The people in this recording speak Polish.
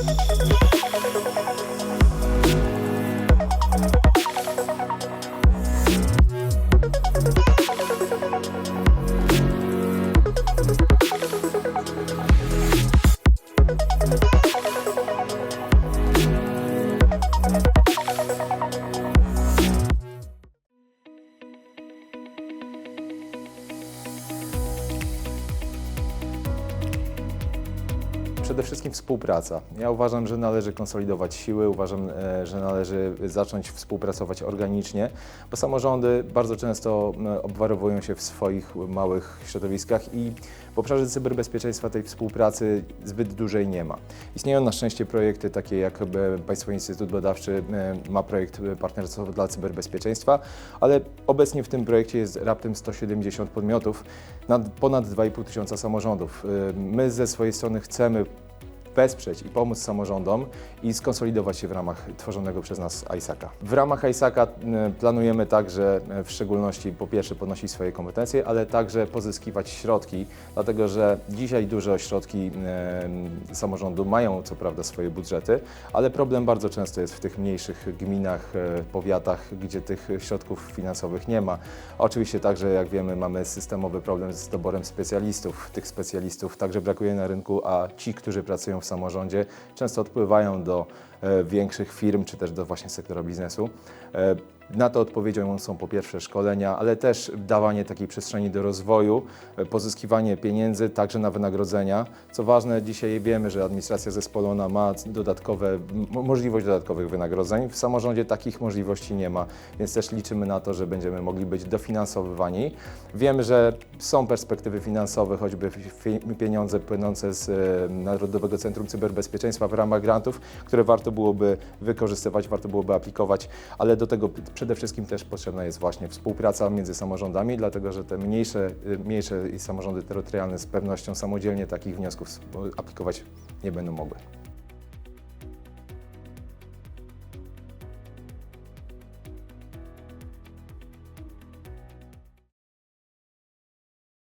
Yeah. Przede wszystkim współpraca. Ja uważam, że należy konsolidować siły, uważam, e, że należy zacząć współpracować organicznie, bo samorządy bardzo często obwarowują się w swoich małych środowiskach i w obszarze cyberbezpieczeństwa tej współpracy zbyt dużej nie ma. Istnieją na szczęście projekty takie jak Państwowy Instytut Badawczy ma projekt e, partnerstwo dla cyberbezpieczeństwa, ale obecnie w tym projekcie jest raptem 170 podmiotów na ponad 2,5 tysiąca samorządów. E, My ze swojej strony chcemy wesprzeć i pomóc samorządom i skonsolidować się w ramach tworzonego przez nas ISAK-a. W ramach ISAK-a e, planujemy także e, w szczególności po pierwsze podnosić swoje kompetencje, ale także pozyskiwać środki, dlatego że dzisiaj duże ośrodki samorządu mają co prawda swoje budżety, ale problem bardzo często jest w tych mniejszych gminach, e, powiatach, gdzie tych środków finansowych nie ma. Oczywiście także, jak wiemy, mamy systemowy problem z doborem specjalistów. Tych specjalistów także brakuje na rynku, a ci, którzy pracują w samorządzie, często odpływają do e, większych firm, czy też do właśnie sektora biznesu. Na to odpowiedzią są po pierwsze szkolenia, ale też dawanie takiej przestrzeni do rozwoju, e, pozyskiwanie pieniędzy także na wynagrodzenia. Co ważne, dzisiaj wiemy, że administracja zespolona ma dodatkowe, możliwość dodatkowych wynagrodzeń. W samorządzie takich możliwości nie ma, więc też liczymy na to, że będziemy mogli być dofinansowywani. Wiemy, że są perspektywy finansowe, choćby pieniądze płynące z e, Narodowego Centrum Cyberbezpieczeństwa w ramach grantów, które warto byłoby wykorzystywać, warto byłoby aplikować, ale do tego przede wszystkim też potrzebna jest właśnie współpraca między samorządami, dlatego że te mniejsze, y, mniejsze samorządy terytorialne z pewnością samodzielnie takich wniosków aplikować nie będą mogły.